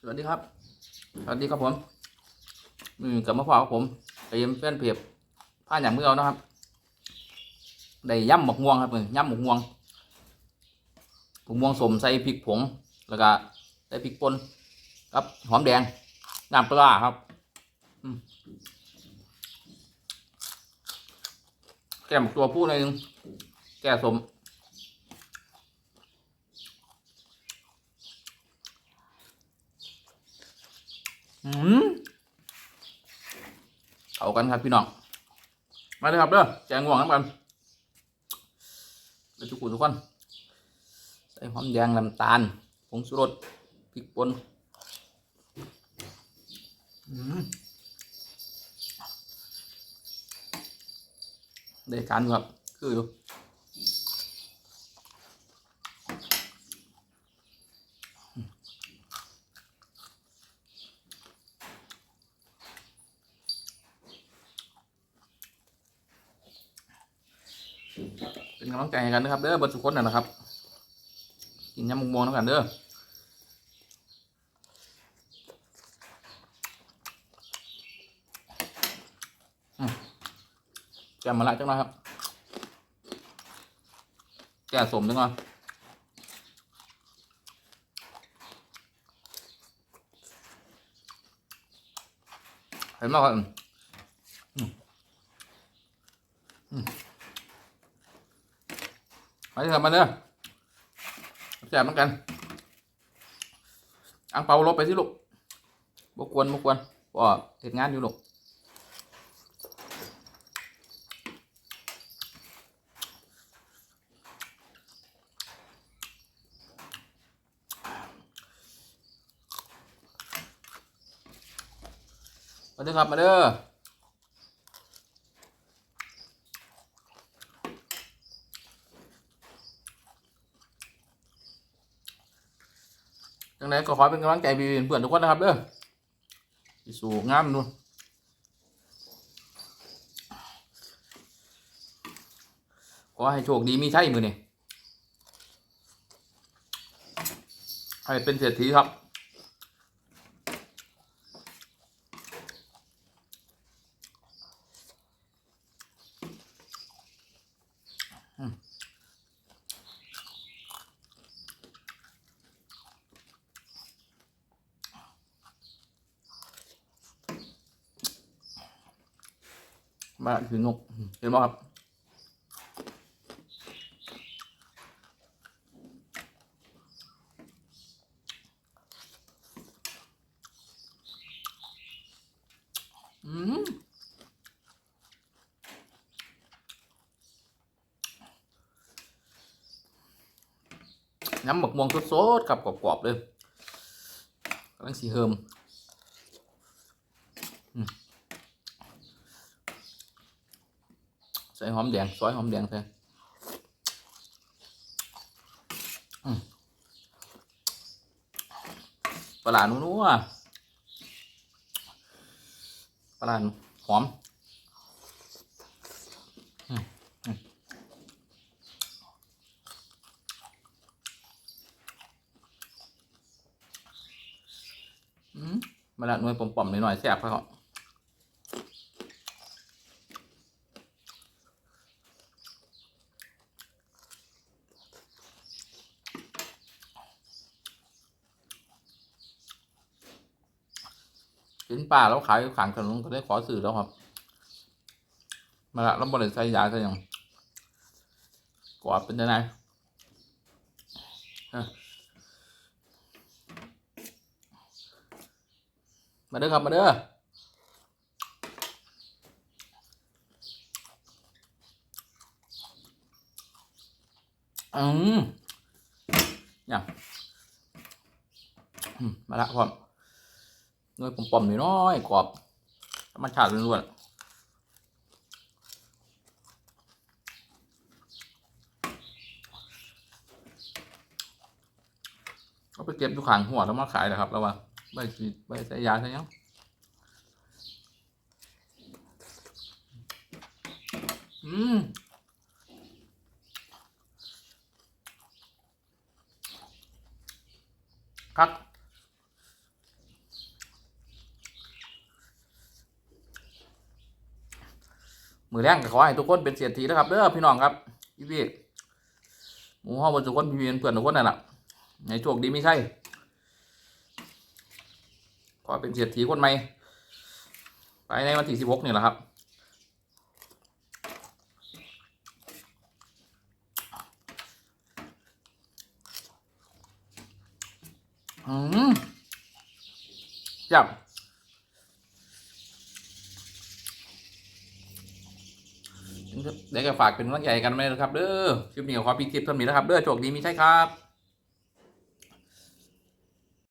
สวัสดีครับ สวัสดีครับผมอืมกับมะพร้าวผมเตรียมเพื่นเพียบผ้าหยางมือเอานะครับ ได้ย่ำหมกม่วงครับมึงย่ำหมกม่วงหมกม่วงสมใส่พริกผง แล้วก็ใส่พริกป่นครับหอมแดง น้ำปลาครับแกมตัวผู้หน่อนึง แก้สมอืมเอากันครับพี่น้อง มาเลยครับเด้อแจงง่วงน้ำกันไปทุกคนทุกคน ใส่หอมแดงน้ำตาลผงชูรสพริกป่นได้การครับ คืออยู่ เป็นกำลังใจให้กันนะครับเด้อเบดทุกคนนะนะครับ กินยำมงมวงแล้วกันเด้อแกมมาละจังหน่อยครับ แกสมจังหน่อยเห็นไหมครับอืมอืม มาที่ทำมาเด้อแจกเหมือนกัน อังเปาลบไปสิลูกบกวนบกวนก็เหตุงานอยู่ลูกมาเด้อครับ มาเด้อ จังไดก็ขอเป็นกำลังใจพี่เพื่อนทุกคนนะครับเด้อสู่งามนู่นขอให้โชคดีมีใช่มือนี่ให้เป็นเศรษฐีครับ มาคือนกเห็นไหมครับอืมน้ำหมกม่วงสดๆกับกรอบๆเลยกำลังสีเฮิม ใส่หอมแดงซอยหอมแดงใส่ปลาหลานัวๆปลาหลาหอมอืมมาลาหน่วยป่อมๆหน่อยๆแซ่บครับ สินป่าแล้วขายขางถนนก็ได้ขอสื่อแล้วครับ มาละแล้วบริษัทยาซะยังกว่าเป็นยังไงมาเด้อครับมาเด้ออืมเนี่ยมมาละพร้อม เนื้อปอมๆน้อยกรอบธรรมชาติล้วนๆเอาไปเก็บอยู่ขางหัวแล้วมาขายนะครับ แล้วว่าใบสีใบใส่ยาใช่ยังอืมครับ มือแรงก็ขอให้ทุกคนเป็นเศรษฐีนะครับเด้อพี่น้องครับพี่พี่หมูห้องบนทุกคนพี่เป็นเพื่อนทุกคนนั่นแหละในโชคดีไม่ใช่ขอเป็นเศรษฐีคนใหม่ไปในวันที่สิบหกนี่แหละครับอืมจับ เดี๋ยวก็ฝากเป็นกำลังใจกันไหมนะครับเด้อคลิปนี้ขอปีคลิปเท่านี้นะครับเด้อโชคดีมีใช่ครับ